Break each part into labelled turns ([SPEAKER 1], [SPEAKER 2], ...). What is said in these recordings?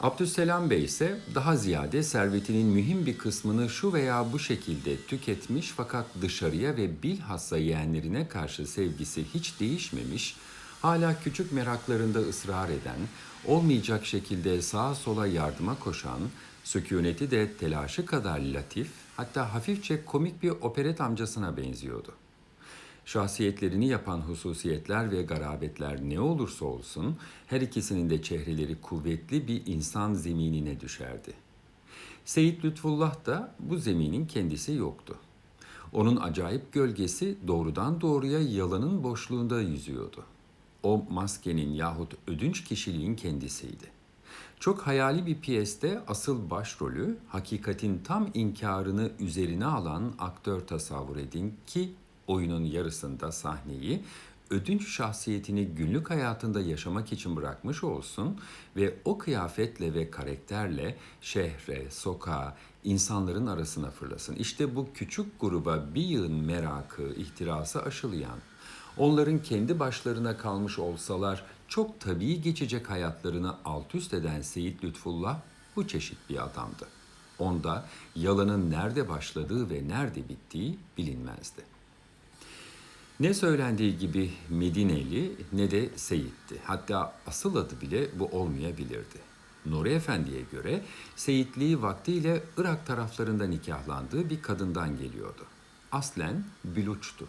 [SPEAKER 1] Abdüsselam Bey ise daha ziyade servetinin mühim bir kısmını şu veya bu şekilde tüketmiş fakat dışarıya ve bilhassa yeğenlerine karşı sevgisi hiç değişmemiş, hala küçük meraklarında ısrar eden, olmayacak şekilde sağa sola yardıma koşan, sükuneti de telaşı kadar latif, hatta hafifçe komik bir operet amcasına benziyordu. Şahsiyetlerini yapan hususiyetler ve garabetler ne olursa olsun her ikisinin de çehreleri kuvvetli bir insan zeminine düşerdi. Seyit Lütfullah da bu zeminin kendisi yoktu. Onun acayip gölgesi doğrudan doğruya yalanın boşluğunda yüzüyordu. O maskenin yahut ödünç kişiliğin kendisiydi. Çok hayali bir piyeste asıl başrolü hakikatin tam inkarını üzerine alan aktör tasavvur edin ki oyunun yarısında sahneyi ödünç şahsiyetini günlük hayatında yaşamak için bırakmış olsun ve o kıyafetle ve karakterle şehre, sokağa, insanların arasına fırlasın. İşte bu küçük gruba bir yığın merakı, ihtirası aşılayan, onların kendi başlarına kalmış olsalar çok tabii geçecek hayatlarını alt üst eden Seyit Lütfullah bu çeşit bir adamdı. Onda yalanın nerede başladığı ve nerede bittiği bilinmezdi. Ne söylendiği gibi Medineli ne de Seyit'ti. Hatta asıl adı bile bu olmayabilirdi. Nuri Efendi'ye göre Seyitliği vaktiyle Irak taraflarında nikahlandığı bir kadından geliyordu. Aslen Büluç'tu.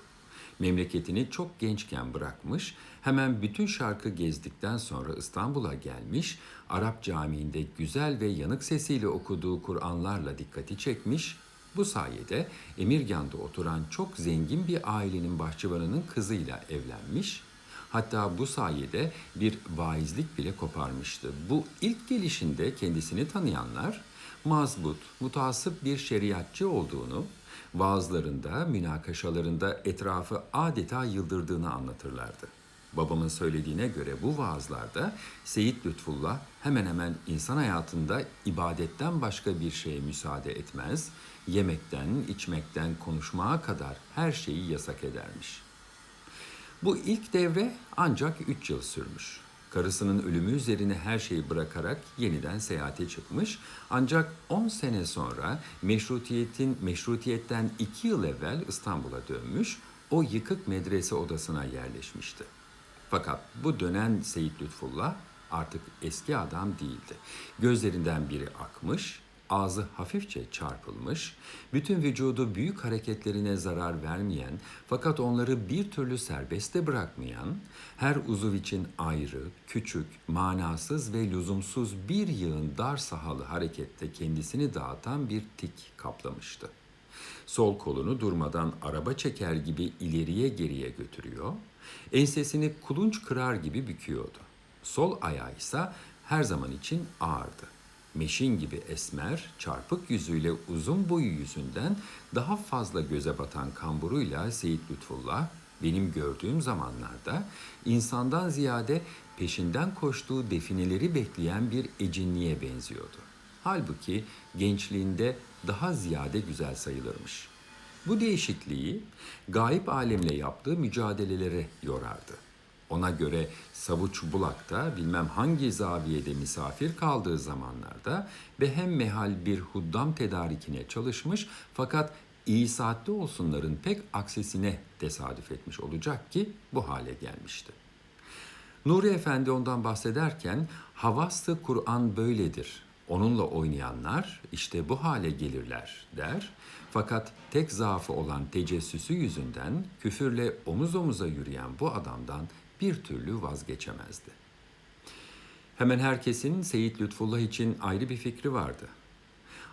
[SPEAKER 1] Memleketini çok gençken bırakmış, hemen bütün şarkı gezdikten sonra İstanbul'a gelmiş, Arap camiinde güzel ve yanık sesiyle okuduğu Kur'anlarla dikkati çekmiş, bu sayede Emirgan'da oturan çok zengin bir ailenin bahçıvanının kızıyla evlenmiş, hatta bu sayede bir vaizlik bile koparmıştı. Bu ilk gelişinde kendisini tanıyanlar, mazbut, mutasip bir şeriatçı olduğunu, vaazlarında, münakaşalarında etrafı adeta yıldırdığını anlatırlardı. Babamın söylediğine göre bu vaazlarda Seyit Lütfullah hemen hemen insan hayatında ibadetten başka bir şeye müsaade etmez, yemekten, içmekten, konuşmaya kadar her şeyi yasak edermiş. Bu ilk devre ancak üç yıl sürmüş. Karısının ölümü üzerine her şeyi bırakarak yeniden seyahate çıkmış. Ancak 10 sene sonra meşrutiyetin meşrutiyetten 2 yıl evvel İstanbul'a dönmüş. O yıkık medrese odasına yerleşmişti. Fakat bu dönen Seyit Lütfullah artık eski adam değildi. Gözlerinden biri akmış, ağzı hafifçe çarpılmış, bütün vücudu büyük hareketlerine zarar vermeyen fakat onları bir türlü serbeste bırakmayan, her uzuv için ayrı, küçük, manasız ve lüzumsuz bir yığın dar sahalı harekette kendisini dağıtan bir tik kaplamıştı. Sol kolunu durmadan araba çeker gibi ileriye geriye götürüyor, ensesini kulunç kırar gibi büküyordu. Sol ayağı ise her zaman için ağırdı meşin gibi esmer, çarpık yüzüyle uzun boyu yüzünden daha fazla göze batan kamburuyla Seyit Lütfullah benim gördüğüm zamanlarda insandan ziyade peşinden koştuğu defineleri bekleyen bir ecinliğe benziyordu. Halbuki gençliğinde daha ziyade güzel sayılırmış. Bu değişikliği gayip alemle yaptığı mücadelelere yorardı. Ona göre Savuç Bulak'ta bilmem hangi zaviyede misafir kaldığı zamanlarda ve hem mehal bir huddam tedarikine çalışmış fakat iyi saatte olsunların pek aksesine tesadüf etmiş olacak ki bu hale gelmişti. Nuri Efendi ondan bahsederken havastı Kur'an böyledir. Onunla oynayanlar işte bu hale gelirler der. Fakat tek zaafı olan tecessüsü yüzünden küfürle omuz omuza yürüyen bu adamdan bir türlü vazgeçemezdi. Hemen herkesin Seyit Lütfullah için ayrı bir fikri vardı.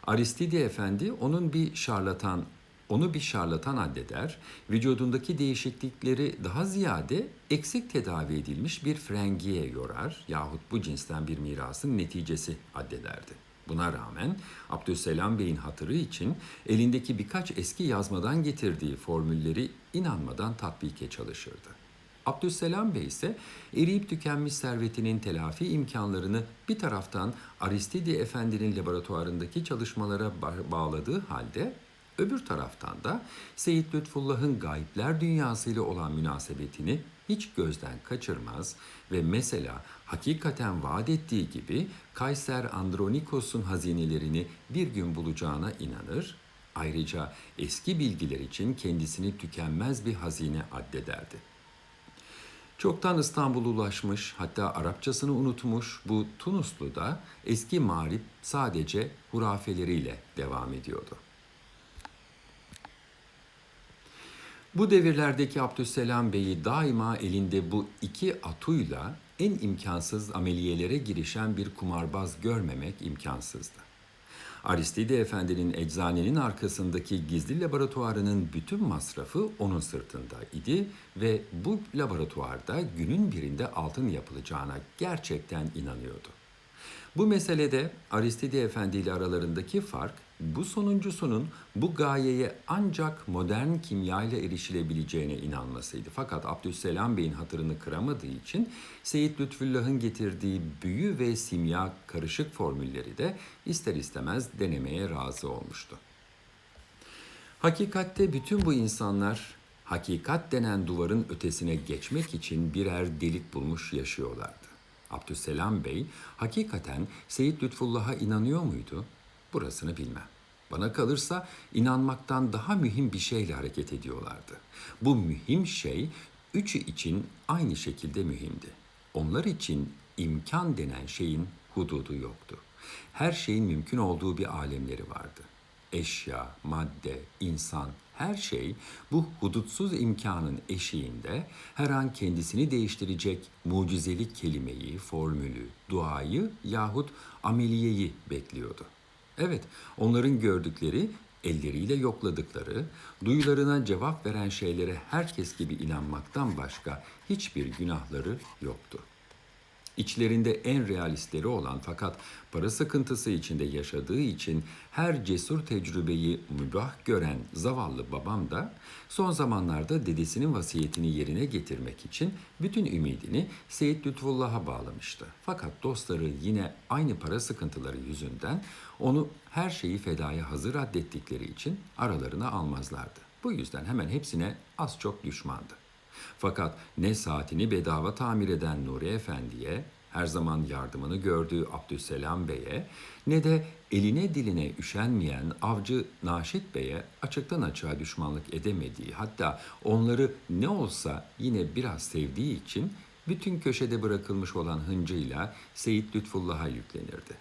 [SPEAKER 1] Aristide Efendi onun bir şarlatan onu bir şarlatan addeder, vücudundaki değişiklikleri daha ziyade eksik tedavi edilmiş bir frengiye yorar yahut bu cinsten bir mirasın neticesi addederdi. Buna rağmen Abdüsselam Bey'in hatırı için elindeki birkaç eski yazmadan getirdiği formülleri inanmadan tatbike çalışırdı. Abdüsselam Bey ise eriyip tükenmiş servetinin telafi imkanlarını bir taraftan Aristide Efendi'nin laboratuvarındaki çalışmalara bağladığı halde öbür taraftan da Seyit Lütfullah'ın gayipler dünyasıyla olan münasebetini hiç gözden kaçırmaz ve mesela hakikaten vaat ettiği gibi Kayser Andronikos'un hazinelerini bir gün bulacağına inanır, ayrıca eski bilgiler için kendisini tükenmez bir hazine addederdi. Çoktan İstanbul'a ulaşmış, hatta Arapçasını unutmuş bu Tunuslu da eski mağrip sadece hurafeleriyle devam ediyordu. Bu devirlerdeki Abdüsselam Bey'i daima elinde bu iki atuyla en imkansız ameliyelere girişen bir kumarbaz görmemek imkansızdı. Aristide Efendi'nin eczanenin arkasındaki gizli laboratuvarının bütün masrafı onun sırtında idi ve bu laboratuvarda günün birinde altın yapılacağına gerçekten inanıyordu. Bu meselede Aristide Efendi ile aralarındaki fark bu sonuncusunun bu gayeye ancak modern kimya ile erişilebileceğine inanmasıydı. Fakat Abdüsselam Bey'in hatırını kıramadığı için Seyit Lütfüllah'ın getirdiği büyü ve simya karışık formülleri de ister istemez denemeye razı olmuştu. Hakikatte bütün bu insanlar hakikat denen duvarın ötesine geçmek için birer delik bulmuş yaşıyorlardı. Abdüsselam Bey hakikaten Seyit Lütfullah'a inanıyor muydu? Burasını bilmem. Bana kalırsa inanmaktan daha mühim bir şeyle hareket ediyorlardı. Bu mühim şey üçü için aynı şekilde mühimdi. Onlar için imkan denen şeyin hududu yoktu. Her şeyin mümkün olduğu bir alemleri vardı. Eşya, madde, insan, her şey bu hudutsuz imkanın eşiğinde her an kendisini değiştirecek mucizeli kelimeyi, formülü, duayı yahut ameliyeyi bekliyordu. Evet, onların gördükleri, elleriyle yokladıkları, duyularına cevap veren şeylere herkes gibi inanmaktan başka hiçbir günahları yoktu. İçlerinde en realistleri olan fakat para sıkıntısı içinde yaşadığı için her cesur tecrübeyi mübah gören zavallı babam da son zamanlarda dedesinin vasiyetini yerine getirmek için bütün ümidini Seyit Lütfullah'a bağlamıştı. Fakat dostları yine aynı para sıkıntıları yüzünden onu her şeyi fedaya hazır addettikleri için aralarına almazlardı. Bu yüzden hemen hepsine az çok düşmandı. Fakat ne saatini bedava tamir eden Nuri Efendi'ye, her zaman yardımını gördüğü Abdüsselam Bey'e ne de eline diline üşenmeyen avcı Naşit Bey'e açıktan açığa düşmanlık edemediği hatta onları ne olsa yine biraz sevdiği için bütün köşede bırakılmış olan hıncıyla Seyit Lütfullah'a yüklenirdi.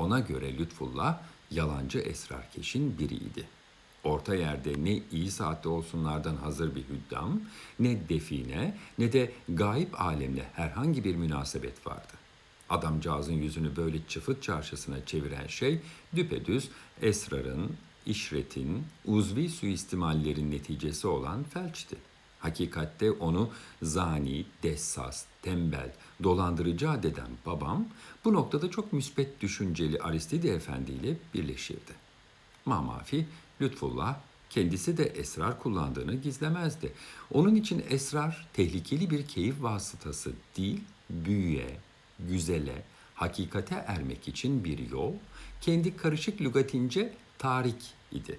[SPEAKER 1] Ona göre Lütfullah yalancı esrarkeşin biriydi.'' Orta yerde ne iyi saatte olsunlardan hazır bir hüddam, ne define, ne de gayip alemle herhangi bir münasebet vardı. Adamcağızın yüzünü böyle çıfıt çarşısına çeviren şey düpedüz esrarın, işretin, uzvi suistimallerin neticesi olan felçti. Hakikatte onu zani, dessas, tembel, dolandırıcı adeden babam bu noktada çok müspet düşünceli Aristide Efendi ile birleşirdi. Mamafi Lütfullah kendisi de esrar kullandığını gizlemezdi. Onun için esrar tehlikeli bir keyif vasıtası değil, büyüye, güzele, hakikate ermek için bir yol, kendi karışık lügatince tarik idi.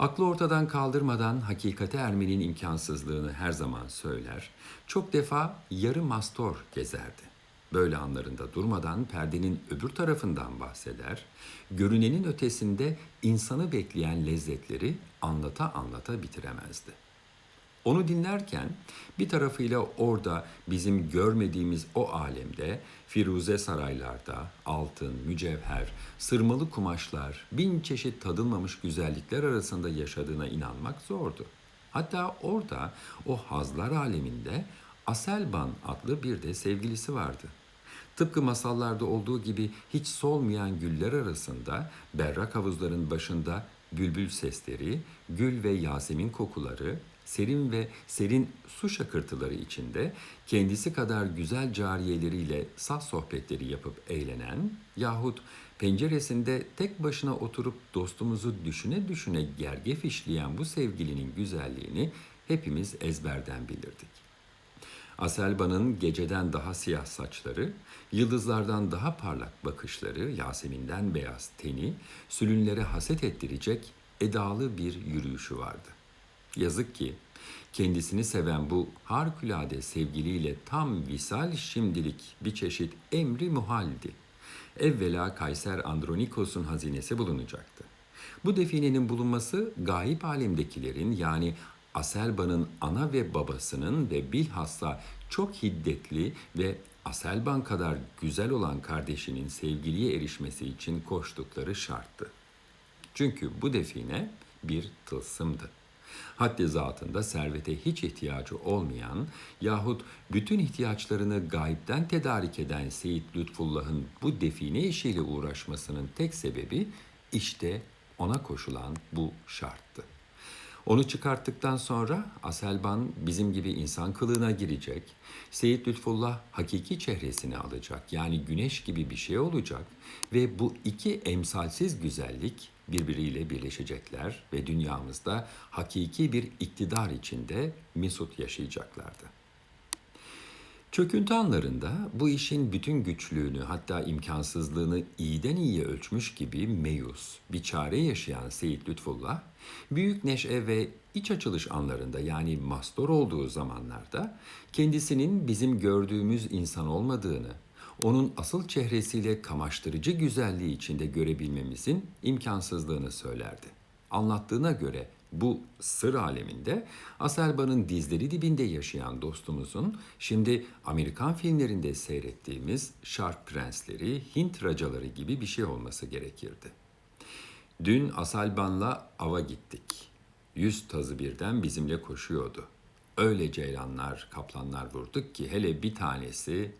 [SPEAKER 1] Aklı ortadan kaldırmadan hakikate ermenin imkansızlığını her zaman söyler, çok defa yarı mastor gezerdi. Böyle anlarında durmadan perdenin öbür tarafından bahseder, görünenin ötesinde insanı bekleyen lezzetleri anlata anlata bitiremezdi. Onu dinlerken bir tarafıyla orada bizim görmediğimiz o alemde firuze saraylarda altın, mücevher, sırmalı kumaşlar, bin çeşit tadılmamış güzellikler arasında yaşadığına inanmak zordu. Hatta orada o hazlar aleminde Aselban adlı bir de sevgilisi vardı. Tıpkı masallarda olduğu gibi hiç solmayan güller arasında berrak havuzların başında bülbül sesleri, gül ve yasemin kokuları, serin ve serin su şakırtıları içinde kendisi kadar güzel cariyeleriyle saf sohbetleri yapıp eğlenen yahut penceresinde tek başına oturup dostumuzu düşüne düşüne gergef işleyen bu sevgilinin güzelliğini hepimiz ezberden bilirdik. Aselba'nın geceden daha siyah saçları, yıldızlardan daha parlak bakışları, Yasemin'den beyaz teni, sülünlere haset ettirecek edalı bir yürüyüşü vardı. Yazık ki Kendisini seven bu harikulade sevgiliyle tam visal şimdilik bir çeşit emri muhaldi. Evvela Kayser Andronikos'un hazinesi bulunacaktı. Bu definenin bulunması gayip alemdekilerin yani Aselban'ın ana ve babasının ve bilhassa çok hiddetli ve Aselban kadar güzel olan kardeşinin sevgiliye erişmesi için koştukları şarttı. Çünkü bu define bir tılsımdı. Haddi zatında servete hiç ihtiyacı olmayan yahut bütün ihtiyaçlarını gayipten tedarik eden Seyit Lütfullah'ın bu define işiyle uğraşmasının tek sebebi işte ona koşulan bu şarttı. Onu çıkarttıktan sonra Aselban bizim gibi insan kılığına girecek. Seyit Lütfullah hakiki çehresini alacak. Yani güneş gibi bir şey olacak. Ve bu iki emsalsiz güzellik birbiriyle birleşecekler ve dünyamızda hakiki bir iktidar içinde mesut yaşayacaklardı. Çöküntü anlarında bu işin bütün güçlüğünü hatta imkansızlığını iyiden iyiye ölçmüş gibi meyus, bir çare yaşayan Seyit Lütfullah, büyük neşe ve iç açılış anlarında yani mastor olduğu zamanlarda kendisinin bizim gördüğümüz insan olmadığını, onun asıl çehresiyle kamaştırıcı güzelliği içinde görebilmemizin imkansızlığını söylerdi. Anlattığına göre bu sır aleminde Aselban'ın dizleri dibinde yaşayan dostumuzun şimdi Amerikan filmlerinde seyrettiğimiz Şark Prensleri, Hint racaları gibi bir şey olması gerekirdi. Dün Aselban'la ava gittik. Yüz tazı birden bizimle koşuyordu. Öyle ceylanlar, kaplanlar vurduk ki hele bir tanesi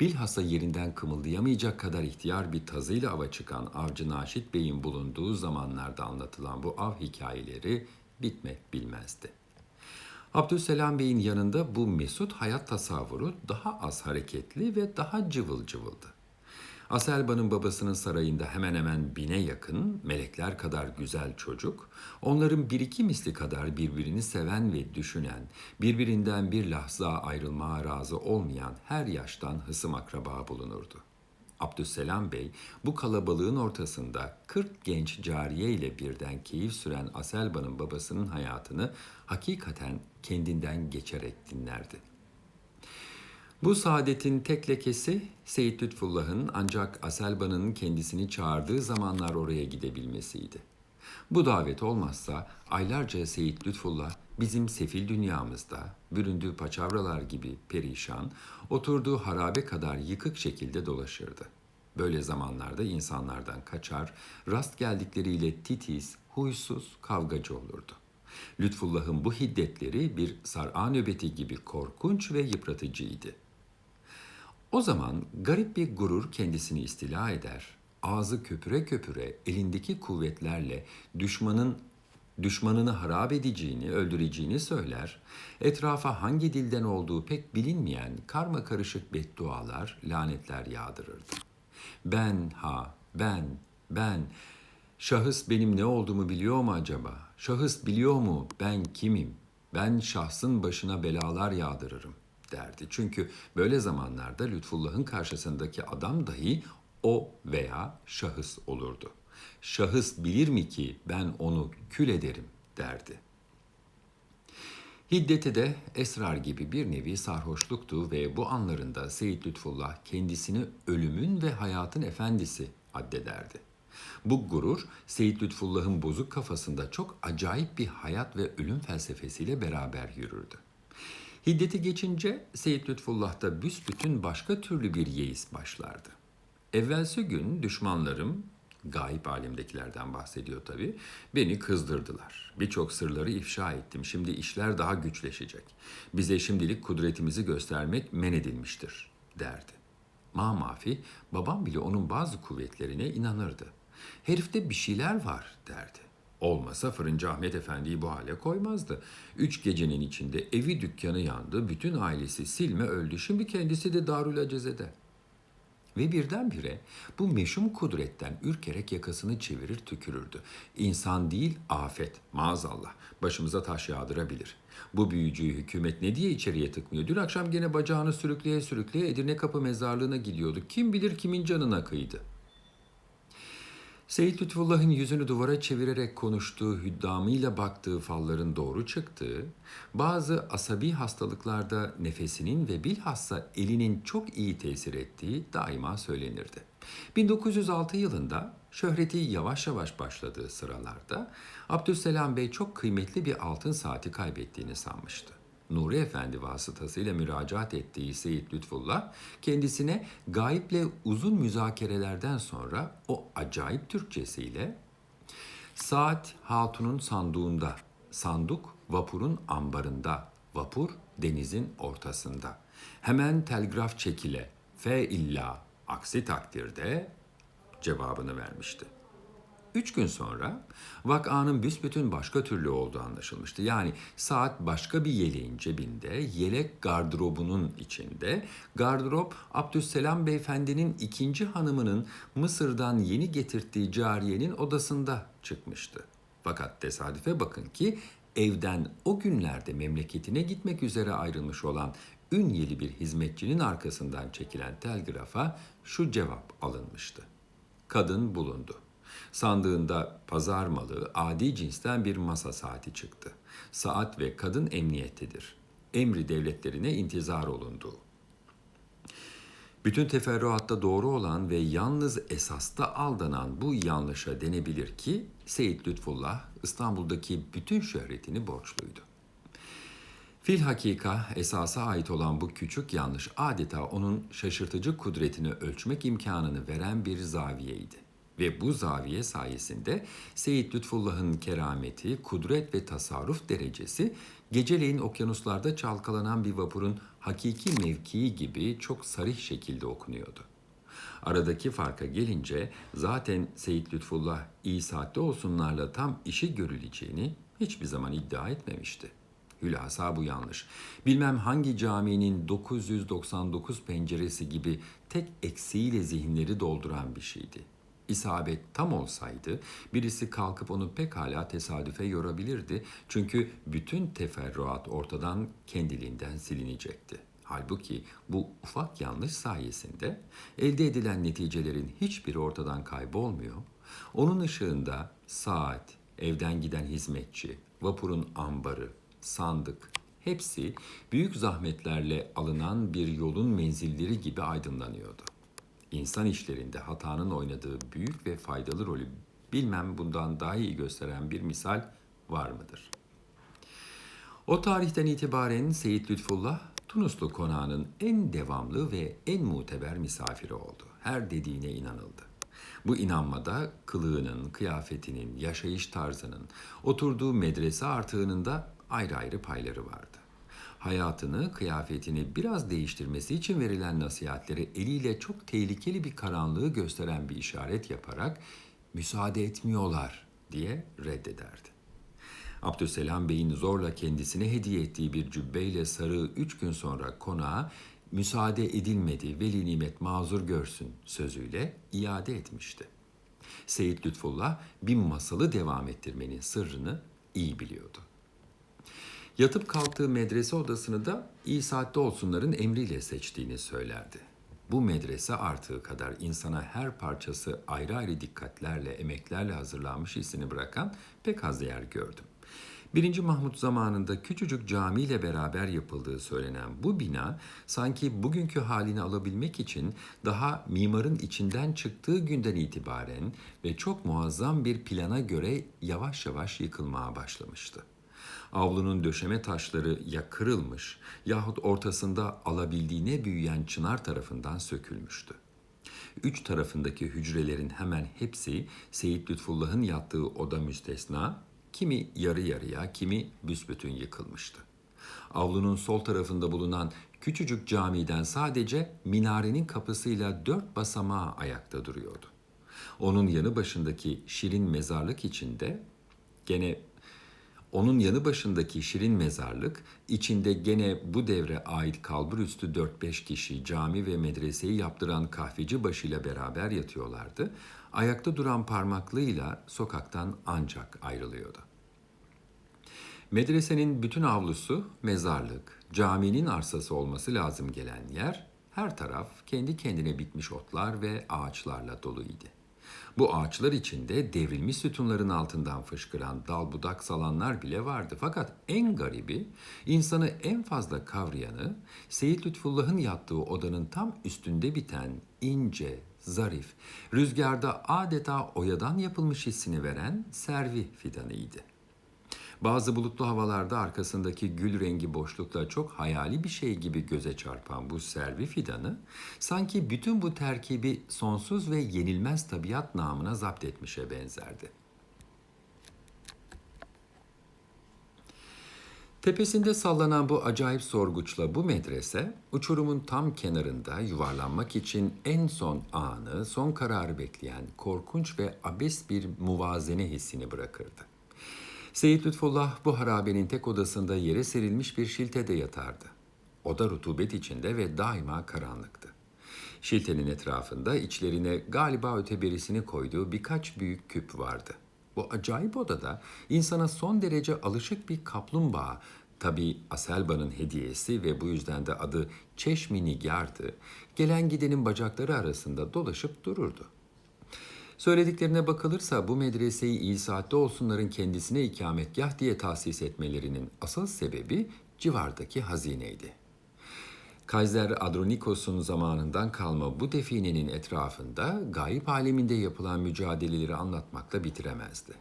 [SPEAKER 1] Bilhassa yerinden kımıldayamayacak kadar ihtiyar bir tazıyla ava çıkan avcı Naşit Bey'in bulunduğu zamanlarda anlatılan bu av hikayeleri bitmek bilmezdi. Abdüsselam Bey'in yanında bu mesut hayat tasavvuru daha az hareketli ve daha cıvıl cıvıldı. Aselba'nın babasının sarayında hemen hemen bine yakın, melekler kadar güzel çocuk, onların bir iki misli kadar birbirini seven ve düşünen, birbirinden bir lahza ayrılmaya razı olmayan her yaştan hısım akraba bulunurdu. Abdüsselam Bey bu kalabalığın ortasında 40 genç cariye ile birden keyif süren Aselba'nın babasının hayatını hakikaten kendinden geçerek dinlerdi.'' Bu saadetin tek lekesi Seyit Lütfullah'ın ancak Aselban'ın kendisini çağırdığı zamanlar oraya gidebilmesiydi. Bu davet olmazsa aylarca Seyit Lütfullah bizim sefil dünyamızda büründüğü paçavralar gibi perişan, oturduğu harabe kadar yıkık şekilde dolaşırdı. Böyle zamanlarda insanlardan kaçar, rast geldikleriyle titiz, huysuz, kavgacı olurdu. Lütfullah'ın bu hiddetleri bir sar'a nöbeti gibi korkunç ve yıpratıcıydı. O zaman garip bir gurur kendisini istila eder. Ağzı köpüre köpüre elindeki kuvvetlerle düşmanın düşmanını harap edeceğini, öldüreceğini söyler. Etrafa hangi dilden olduğu pek bilinmeyen karma karışık beddualar, lanetler yağdırırdı. Ben ha, ben, ben. Şahıs benim ne olduğumu biliyor mu acaba? Şahıs biliyor mu ben kimim? Ben şahsın başına belalar yağdırırım derdi. Çünkü böyle zamanlarda Lütfullah'ın karşısındaki adam dahi o veya şahıs olurdu. Şahıs bilir mi ki ben onu kül ederim derdi. Hiddeti de esrar gibi bir nevi sarhoşluktu ve bu anlarında Seyyid Lütfullah kendisini ölümün ve hayatın efendisi addederdi. Bu gurur Seyyid Lütfullah'ın bozuk kafasında çok acayip bir hayat ve ölüm felsefesiyle beraber yürürdü. Hiddeti geçince Seyyid Lütfullah'ta büsbütün başka türlü bir yeis başlardı. Evvelsi gün düşmanlarım, gayip alemdekilerden bahsediyor tabi, beni kızdırdılar. Birçok sırları ifşa ettim. Şimdi işler daha güçleşecek. Bize şimdilik kudretimizi göstermek men edilmiştir, derdi. Ma mafi, babam bile onun bazı kuvvetlerine inanırdı. Herifte bir şeyler var, derdi. Olmasa Fırıncı Ahmet Efendi'yi bu hale koymazdı. Üç gecenin içinde evi dükkanı yandı, bütün ailesi silme öldü. Şimdi kendisi de Darül Aceze'de. Ve birdenbire bu meşhum kudretten ürkerek yakasını çevirir tükürürdü. İnsan değil afet maazallah başımıza taş yağdırabilir. Bu büyücüyü hükümet ne diye içeriye tıkmıyor? Dün akşam gene bacağını sürükleye sürükleye Edirne Kapı mezarlığına gidiyordu. Kim bilir kimin canına kıydı.'' Seyyid Lütfullah'ın yüzünü duvara çevirerek konuştuğu, hüddamıyla baktığı falların doğru çıktığı, bazı asabi hastalıklarda nefesinin ve bilhassa elinin çok iyi tesir ettiği daima söylenirdi. 1906 yılında şöhreti yavaş yavaş başladığı sıralarda Abdüsselam Bey çok kıymetli bir altın saati kaybettiğini sanmıştı. Nuri Efendi vasıtasıyla müracaat ettiği Seyyid Lütfullah kendisine gayple uzun müzakerelerden sonra o acayip Türkçesiyle Saat hatunun sanduğunda, sanduk vapurun ambarında, vapur denizin ortasında. Hemen telgraf çekile, fe illa, aksi takdirde cevabını vermişti. Üç gün sonra vakanın büsbütün başka türlü olduğu anlaşılmıştı. Yani saat başka bir yeleğin cebinde, yelek gardırobunun içinde. Gardırop Abdüsselam Beyefendi'nin ikinci hanımının Mısır'dan yeni getirdiği cariyenin odasında çıkmıştı. Fakat tesadüfe bakın ki evden o günlerde memleketine gitmek üzere ayrılmış olan Ünyeli bir hizmetçinin arkasından çekilen telgrafa şu cevap alınmıştı. Kadın bulundu. Sandığında pazar malı adi cinsten bir masa saati çıktı. Saat ve kadın emniyettedir. Emri devletlerine intizar olundu. Bütün teferruatta doğru olan ve yalnız esasta aldanan bu yanlışa denebilir ki Seyyid Lütfullah İstanbul'daki bütün şöhretini borçluydu. Fil hakika esasa ait olan bu küçük yanlış adeta onun şaşırtıcı kudretini ölçmek imkanını veren bir zaviyeydi. Ve bu zaviye sayesinde Seyyid Lütfullah'ın kerameti, kudret ve tasarruf derecesi geceleyin okyanuslarda çalkalanan bir vapurun hakiki mevkii gibi çok sarih şekilde okunuyordu. Aradaki farka gelince zaten Seyyid Lütfullah iyi saatte olsunlarla tam işi görüleceğini hiçbir zaman iddia etmemişti. Hülasa bu yanlış. Bilmem hangi caminin 999 penceresi gibi tek eksiğiyle zihinleri dolduran bir şeydi. İsabet tam olsaydı birisi kalkıp onu pekala tesadüfe yorabilirdi. Çünkü bütün teferruat ortadan kendiliğinden silinecekti. Halbuki bu ufak yanlış sayesinde elde edilen neticelerin hiçbiri ortadan kaybolmuyor. Onun ışığında saat, evden giden hizmetçi, vapurun ambarı, sandık hepsi büyük zahmetlerle alınan bir yolun menzilleri gibi aydınlanıyordu. İnsan işlerinde hatanın oynadığı büyük ve faydalı rolü bilmem bundan daha iyi gösteren bir misal var mıdır? O tarihten itibaren Seyit Lütfullah Tunuslu konağının en devamlı ve en muteber misafiri oldu. Her dediğine inanıldı. Bu inanmada kılığının, kıyafetinin, yaşayış tarzının, oturduğu medrese artığının da ayrı ayrı payları vardı. Hayatını, kıyafetini biraz değiştirmesi için verilen nasihatleri eliyle çok tehlikeli bir karanlığı gösteren bir işaret yaparak müsaade etmiyorlar diye reddederdi. Abdüselam Bey'in zorla kendisine hediye ettiği bir cübbeyle sarığı üç gün sonra konağa müsaade edilmedi, veli nimet mazur görsün sözüyle iade etmişti. Seyyid Lütfullah bin masalı devam ettirmenin sırrını iyi biliyordu. Yatıp kalktığı medrese odasını da iyi saatte olsunların emriyle seçtiğini söylerdi. Bu medrese artığı kadar insana her parçası ayrı ayrı dikkatlerle, emeklerle hazırlanmış hissini bırakan pek az yer gördüm. Birinci Mahmut zamanında küçücük camiyle beraber yapıldığı söylenen bu bina sanki bugünkü halini alabilmek için daha mimarın içinden çıktığı günden itibaren ve çok muazzam bir plana göre yavaş yavaş yıkılmaya başlamıştı. Avlunun döşeme taşları ya kırılmış yahut ortasında alabildiğine büyüyen çınar tarafından sökülmüştü. Üç tarafındaki hücrelerin hemen hepsi Seyit Lütfullah'ın yattığı oda müstesna, kimi yarı yarıya, kimi büsbütün yıkılmıştı. Avlunun sol tarafında bulunan küçücük camiden sadece minarenin kapısıyla dört basamağı ayakta duruyordu. Onun yanı başındaki şirin mezarlık içinde gene onun yanı başındaki şirin mezarlık, içinde gene bu devre ait kalburüstü 4-5 kişi cami ve medreseyi yaptıran kahveci başıyla beraber yatıyorlardı. Ayakta duran parmaklığıyla sokaktan ancak ayrılıyordu. Medresenin bütün avlusu mezarlık, caminin arsası olması lazım gelen yer, her taraf kendi kendine bitmiş otlar ve ağaçlarla doluydu. Bu ağaçlar içinde devrilmiş sütunların altından fışkıran dal budak salanlar bile vardı. Fakat en garibi, insanı en fazla kavrayanı, Seyit Lütfullah'ın yattığı odanın tam üstünde biten ince, zarif, rüzgarda adeta oyadan yapılmış hissini veren servi fidanıydı. Bazı bulutlu havalarda arkasındaki gül rengi boşlukta çok hayali bir şey gibi göze çarpan bu servi fidanı, sanki bütün bu terkibi sonsuz ve yenilmez tabiat namına zapt etmişe benzerdi. Tepesinde sallanan bu acayip sorguçla bu medrese, uçurumun tam kenarında yuvarlanmak için en son anı, son kararı bekleyen korkunç ve abes bir muvazene hissini bırakırdı. Seyit Lütfullah bu harabenin tek odasında yere serilmiş bir şiltede yatardı. Oda rutubet içinde ve daima karanlıktı. Şiltenin etrafında içlerine galiba öteberisini koyduğu birkaç büyük küp vardı. Bu acayip odada insana son derece alışık bir kaplumbağa, tabi Aselba'nın hediyesi ve bu yüzden de adı Çeşmi Nigar'dı, gelen gidenin bacakları arasında dolaşıp dururdu. Söylediklerine bakılırsa bu medreseyi saatte olsunların kendisine ikametgah diye tahsis etmelerinin asıl sebebi civardaki hazineydi. Kaiser Adronikos'un zamanından kalma bu definenin etrafında gayip aleminde yapılan mücadeleleri anlatmakla bitiremezdi.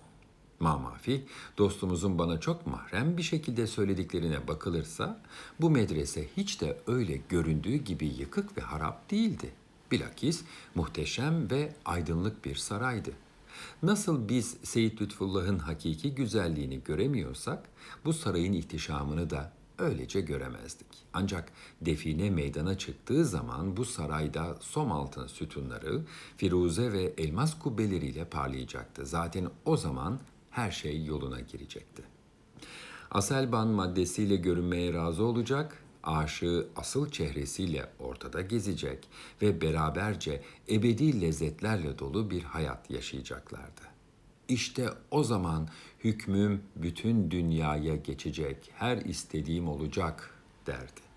[SPEAKER 1] Mamafi, dostumuzun bana çok mahrem bir şekilde söylediklerine bakılırsa, bu medrese hiç de öyle göründüğü gibi yıkık ve harap değildi. Bilakis muhteşem ve aydınlık bir saraydı. Nasıl biz Seyit Lütfullah'ın hakiki güzelliğini göremiyorsak, bu sarayın ihtişamını da öylece göremezdik. Ancak define meydana çıktığı zaman bu sarayda som altın sütunları, firuze ve elmas kubbeleriyle parlayacaktı. Zaten o zaman her şey yoluna girecekti. Aselban maddesiyle görünmeye razı olacak, aşığı asıl çehresiyle ortada gezecek ve beraberce ebedi lezzetlerle dolu bir hayat yaşayacaklardı. İşte o zaman hükmüm bütün dünyaya geçecek, her istediğim olacak derdi.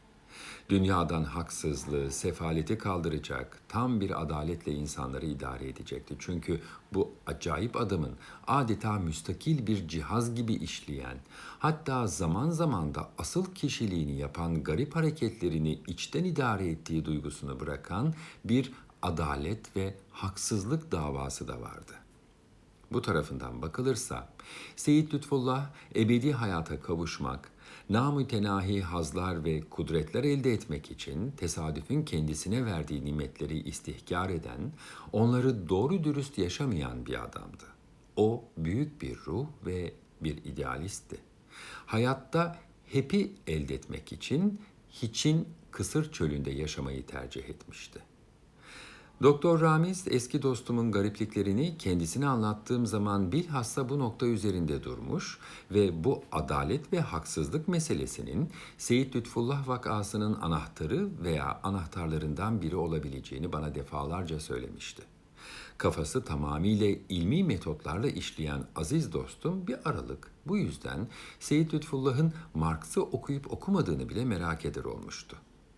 [SPEAKER 1] Dünyadan haksızlığı, sefaleti kaldıracak, tam bir adaletle insanları idare edecekti. Çünkü bu acayip adamın adeta müstakil bir cihaz gibi işleyen, hatta zaman zaman da asıl kişiliğini yapan garip hareketlerini içten idare ettiği duygusunu bırakan bir adalet ve haksızlık davası da vardı. Bu tarafından bakılırsa Seyit Lütfullah ebedi hayata kavuşmak, namütenahi hazlar ve kudretler elde etmek için tesadüfün kendisine verdiği nimetleri istihkar eden, onları doğru dürüst yaşamayan bir adamdı. O büyük bir ruh ve bir idealistti. Hayatta hepi elde etmek için hiçin kısır çölünde yaşamayı tercih etmişti. Doktor Ramiz eski dostumun garipliklerini kendisine anlattığım zaman bilhassa bu nokta üzerinde durmuş ve bu adalet ve haksızlık meselesinin Seyit Lütfullah vakasının anahtarı veya anahtarlarından biri olabileceğini bana defalarca söylemişti. Kafası tamamıyla ilmi metotlarla işleyen aziz dostum bir aralık bu yüzden Seyit Lütfullah'ın Marx'ı okuyup okumadığını bile merak eder olmuştu.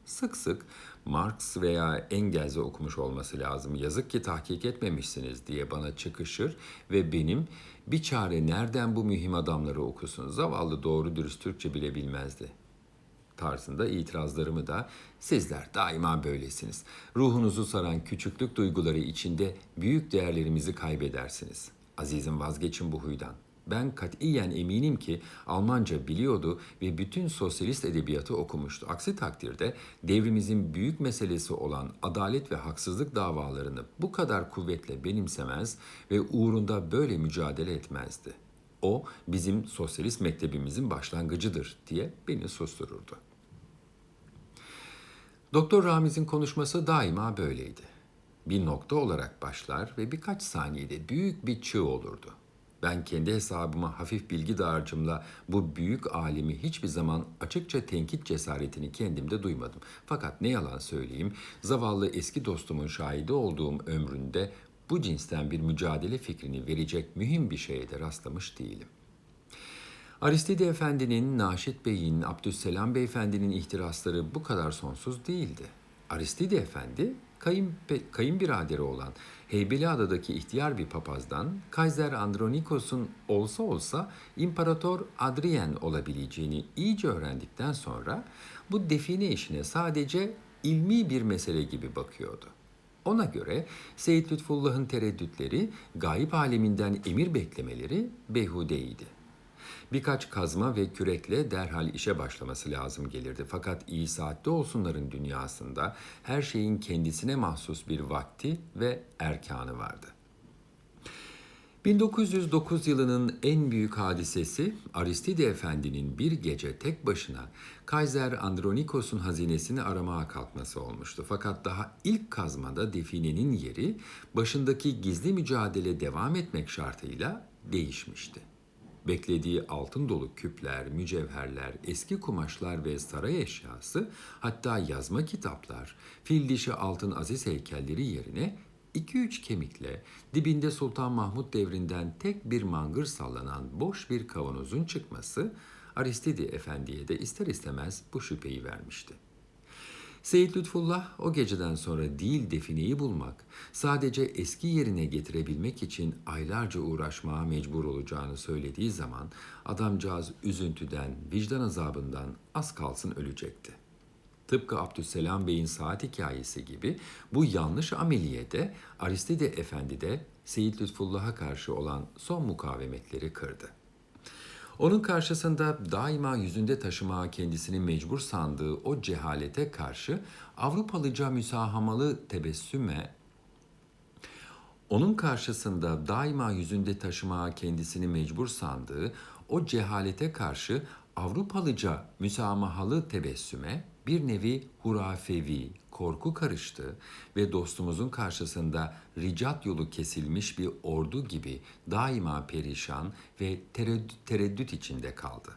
[SPEAKER 1] Sık sık Marx veya Engels'i okumuş olması lazım. Yazık ki tahkik etmemişsiniz diye bana çıkışır ve benim bir çare nereden bu mühim adamları okusun zavallı doğru dürüst Türkçe bile bilmezdi tarzında itirazlarımı da sizler daima böylesiniz. Ruhunuzu saran küçüklük duyguları içinde büyük değerlerimizi kaybedersiniz. Azizim vazgeçin bu huydan. Ben katiyen eminim ki Almanca biliyordu ve bütün sosyalist edebiyatı okumuştu. Aksi takdirde devrimizin büyük meselesi olan adalet ve haksızlık davalarını bu kadar kuvvetle benimsemez ve uğrunda böyle mücadele etmezdi. O bizim sosyalist mektebimizin başlangıcıdır diye beni sustururdu. Doktor Ramiz'in konuşması daima böyleydi. Bir nokta olarak başlar ve birkaç saniyede büyük bir çığ olurdu. Ben kendi hesabıma hafif bilgi dağarcığımla bu büyük alimi hiçbir zaman açıkça tenkit cesaretini kendimde duymadım. Fakat ne yalan söyleyeyim, zavallı eski dostumun şahidi olduğum ömründe bu cinsten bir mücadele fikrini verecek mühim bir şeye de rastlamış değilim. Aristide Efendi'nin, Naşit Bey'in, Abdüsselam Beyefendi'nin ihtirasları bu kadar sonsuz değildi. Aristide Efendi kayın, kayınbiraderi olan Heybeliada'daki ihtiyar bir papazdan Kaiser Andronikos'un olsa olsa İmparator Adrien olabileceğini iyice öğrendikten sonra bu define işine sadece ilmi bir mesele gibi bakıyordu. Ona göre Seyyid Lütfullah'ın tereddütleri, gayip aleminden emir beklemeleri beyhudeydi. Birkaç kazma ve kürekle derhal işe başlaması lazım gelirdi. Fakat iyi saatte olsunların dünyasında her şeyin kendisine mahsus bir vakti ve erkanı vardı. 1909 yılının en büyük hadisesi Aristide Efendi'nin bir gece tek başına Kaiser Andronikos'un hazinesini aramaya kalkması olmuştu. Fakat daha ilk kazmada definenin yeri başındaki gizli mücadele devam etmek şartıyla değişmişti. Beklediği altın dolu küpler, mücevherler, eski kumaşlar ve saray eşyası, hatta yazma kitaplar, fil dişi altın aziz heykelleri yerine 2-3 kemikle dibinde Sultan Mahmut devrinden tek bir mangır sallanan boş bir kavanozun çıkması Aristidi Efendi'ye de ister istemez bu şüpheyi vermişti. Seyyid Lütfullah o geceden sonra değil defineyi bulmak, sadece eski yerine getirebilmek için aylarca uğraşmaya mecbur olacağını söylediği zaman adamcağız üzüntüden, vicdan azabından az kalsın ölecekti. Tıpkı Abdüsselam Bey'in saat hikayesi gibi bu yanlış ameliyede Aristide Efendi de Seyyid Lütfullah'a karşı olan son mukavemetleri kırdı. Onun karşısında daima yüzünde taşımaya kendisini mecbur sandığı o cehalete karşı Avrupalıca müsahamalı tebessüme onun karşısında daima yüzünde taşımaya kendisini mecbur sandığı o cehalete karşı Avrupalıca müsamahalı tebessüme bir nevi hurafevi, korku karıştı ve dostumuzun karşısında ricat yolu kesilmiş bir ordu gibi daima perişan ve tereddüt, tereddüt içinde kaldı.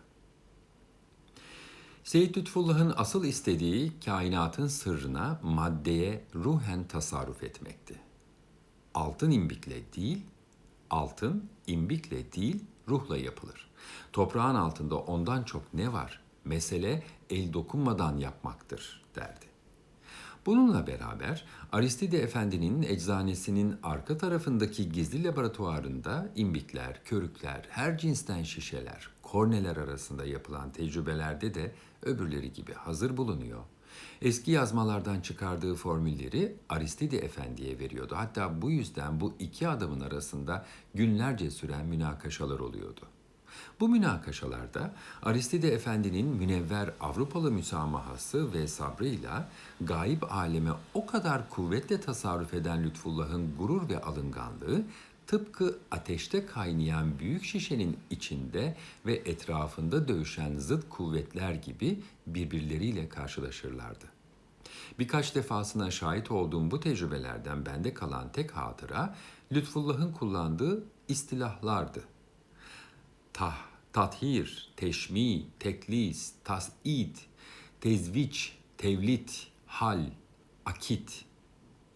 [SPEAKER 1] Seyyid Lütfullah'ın asıl istediği kainatın sırrına, maddeye ruhen tasarruf etmekti. Altın imbikle değil, altın imbikle değil ruhla yapılır. Toprağın altında ondan çok ne var? Mesele el dokunmadan yapmaktır derdi. Bununla beraber Aristide Efendi'nin eczanesinin arka tarafındaki gizli laboratuvarında imbikler, körükler, her cinsten şişeler, korneler arasında yapılan tecrübelerde de öbürleri gibi hazır bulunuyor. Eski yazmalardan çıkardığı formülleri Aristide Efendi'ye veriyordu. Hatta bu yüzden bu iki adamın arasında günlerce süren münakaşalar oluyordu. Bu münakaşalarda Aristide Efendi'nin münevver Avrupalı müsamahası ve sabrıyla gayip aleme o kadar kuvvetle tasarruf eden Lütfullah'ın gurur ve alınganlığı tıpkı ateşte kaynayan büyük şişenin içinde ve etrafında dövüşen zıt kuvvetler gibi birbirleriyle karşılaşırlardı. Birkaç defasına şahit olduğum bu tecrübelerden bende kalan tek hatıra Lütfullah'ın kullandığı istilahlardı. Tah, tathir, teşmi, teklis, tas'id, tezviç, tevlit, hal, akit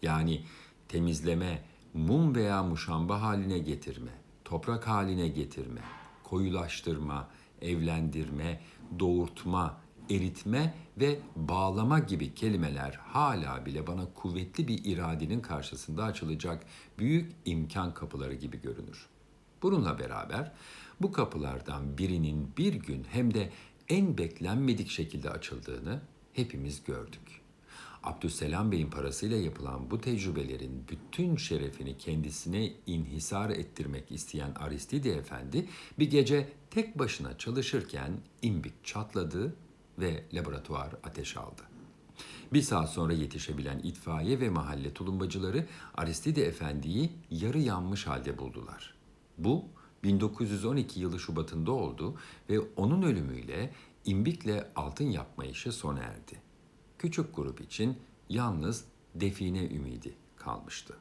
[SPEAKER 1] yani temizleme, mum veya muşamba haline getirme, toprak haline getirme, koyulaştırma, evlendirme, doğurtma, eritme ve bağlama gibi kelimeler hala bile bana kuvvetli bir iradenin karşısında açılacak büyük imkan kapıları gibi görünür. Bununla beraber bu kapılardan birinin bir gün hem de en beklenmedik şekilde açıldığını hepimiz gördük. Abdüsselam Bey'in parasıyla yapılan bu tecrübelerin bütün şerefini kendisine inhisar ettirmek isteyen Aristide Efendi bir gece tek başına çalışırken imbik çatladı ve laboratuvar ateş aldı. Bir saat sonra yetişebilen itfaiye ve mahalle tulumbacıları Aristide Efendi'yi yarı yanmış halde buldular. Bu 1912 yılı Şubat'ında oldu ve onun ölümüyle imbikle altın yapma işi sona erdi. Küçük grup için yalnız define ümidi kalmıştı.